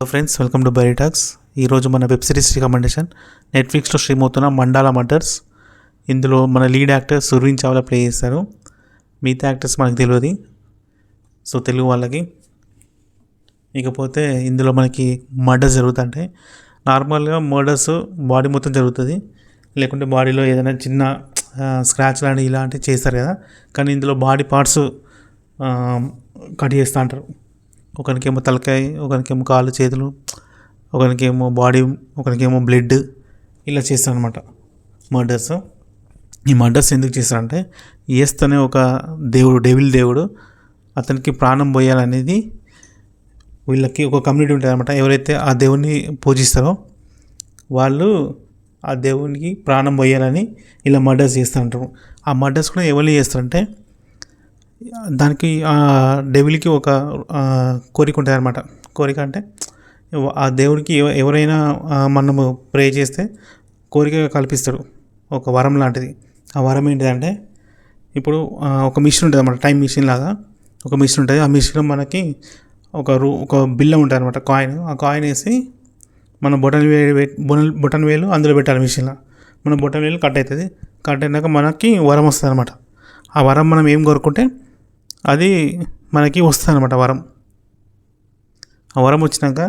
Hello friends welcome to Barry talks ఈరోజు మన web series recommendation నెట్ఫ్లిక్స్లో స్ట్రీమ్ అవుతున్న మండాల మర్డర్స్. ఇందులో మన lead actor Surveen Chawla play చేస్తారు. మిగతా యాక్టర్స్ మనకు తెలియదు సో తెలుగు వాళ్ళకి. ఇకపోతే ఇందులో మనకి మర్డర్స్ జరుగుతుంటాయి నార్మల్గా మర్డర్స్ బాడీ మొత్తం జరుగుతుంది. లేకుంటే బాడీలో ఏదైనా చిన్న స్క్రాచ్ లాంటి ఇలాంటివి చేస్తారు కదా. కానీ ఇందులో బాడీ పార్ట్స్ కట్ చేస్తూ అంటారు. ఒకరికేమో తలకాయ ఒకరికేమో కాళ్ళు చేతులు ఒకరికేమో బాడీ ఒకరికేమో బ్లడ్ ఇలా చేస్తారనమాట మర్డర్స్. ఈ మర్డర్స్ ఎందుకు చేస్తారంటే ఏస్తనే ఒక దేవుడు డెవిల్ దేవుడు అతనికి ప్రాణం పోయాలనేది వీళ్ళకి ఒక కమ్యూనిటీ ఉంటుంది అనమాట ఎవరైతే ఆ దేవుడిని పూజిస్తారో వాళ్ళు ఆ దేవునికి ప్రాణం పోయాలని ఇలా మర్డర్స్ చేస్తూ ఉంటారు ఆ మర్డర్స్ కూడా ఎవరు చేస్తారంటే దానికి ఆ డెవిల్కి ఒక కోరిక ఉంటుంది అనమాట కోరిక అంటే ఆ దేవుడికి ఎవరైనా మనము ప్రే చేస్తే కోరిక కల్పిస్తాడు. ఒక వరం లాంటిది. ఆ వరం ఏంటిదంటే ఇప్పుడు ఒక మిషన్ ఉంటుంది అనమాట టైం మిషన్ లాగా ఒక మిషన్ ఉంటుంది. ఆ మిషన్లో మనకి ఒక రూ ఒక బిల్ల ఉంటుంది అనమాట కాయిన్. ఆ కాయిన్ వేసి మన బొటన్ వేలు బొటన్ బొటన్ వేలు అందులో పెట్టాలి మిషన్లో. మన బొటన్ వేలు కట్ అవుతుంది కట్ అయినాక మనకి వరం వస్తుంది అనమాట ఆ వరం మనం ఏం కోరుకుంటే అది మనకి వస్తుంది అనమాట వరం. ఆ వరం వచ్చినాక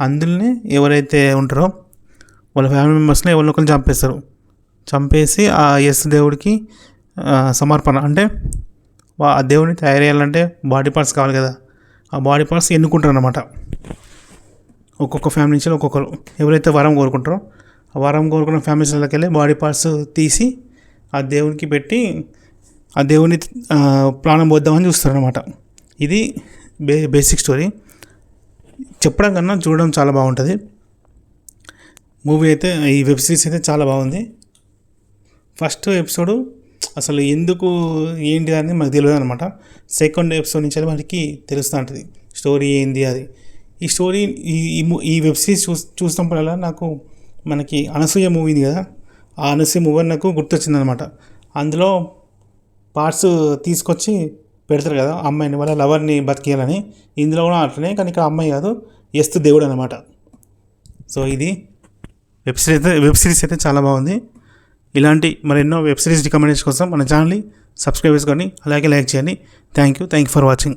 అందులోనే ఎవరైతే ఉంటారో వాళ్ళ ఫ్యామిలీ మెంబర్స్ని ఎవరిని ఒకరిని చంపేస్తారు. చంపేసి ఆ ఎస్ దేవుడికి సమర్పణ అంటే ఆ దేవుడిని తయారు చేయాలంటే బాడీ పార్ట్స్ కావాలి కదా. ఆ బాడీ పార్ట్స్ ఎన్నుకుంటారు అనమాట ఒక్కొక్క ఫ్యామిలీ నుంచి ఒక్కొక్కరు. ఎవరైతే వరం కోరుకుంటారో ఆ వరం కోరుకున్న ఫ్యామిలీస్లోకి వెళ్ళి బాడీ పార్ట్స్ తీసి ఆ దేవునికి పెట్టి ఆ దేవుని ప్రాణం పోద్దామని చూస్తారనమాట ఇది బే బేసిక్ స్టోరీ. చెప్పడం కన్నా చూడడం చాలా బాగుంటుంది. మూవీ అయితే ఈ వెబ్ సిరీస్ అయితే చాలా బాగుంది. ఫస్ట్ ఎపిసోడ్ అసలు ఎందుకు ఏంటి అని మనకు తెలియదు అనమాట సెకండ్ ఎపిసోడ్ నుంచి మనకి తెలుస్తూ ఉంటుంది స్టోరీ ఏంది అది. ఈ స్టోరీ ఈ ఈ మూ- ఈ వెబ్ సిరీస్ చూ చూసినప్పుడల్లా నాకు మనకి అనసూయ మూవీ ఉంది కదా. ఆ అనసూయ మూవీ నాకు గుర్తొచ్చింది అనమాట అందులో పార్ట్స్ తీసుకొచ్చి పెడతారు కదా అమ్మాయిని వాళ్ళ లవర్ని బతికేయాలని. ఇందులో కూడా అట్లనే కానీ ఇక్కడ అమ్మాయి కాదు ఎస్తు దేవుడు అనమాట సో ఇది వెబ్ సిరీస్ అయితే వెబ్ సిరీస్ అయితే చాలా బాగుంది. ఇలాంటి మరెన్నో వెబ్ సిరీస్ రికమెండేషన్ కోసం మన ఛానల్ని సబ్స్క్రైబ్ చేసుకొని అలాగే లైక్ చేయండి. Thank you thank you for watching.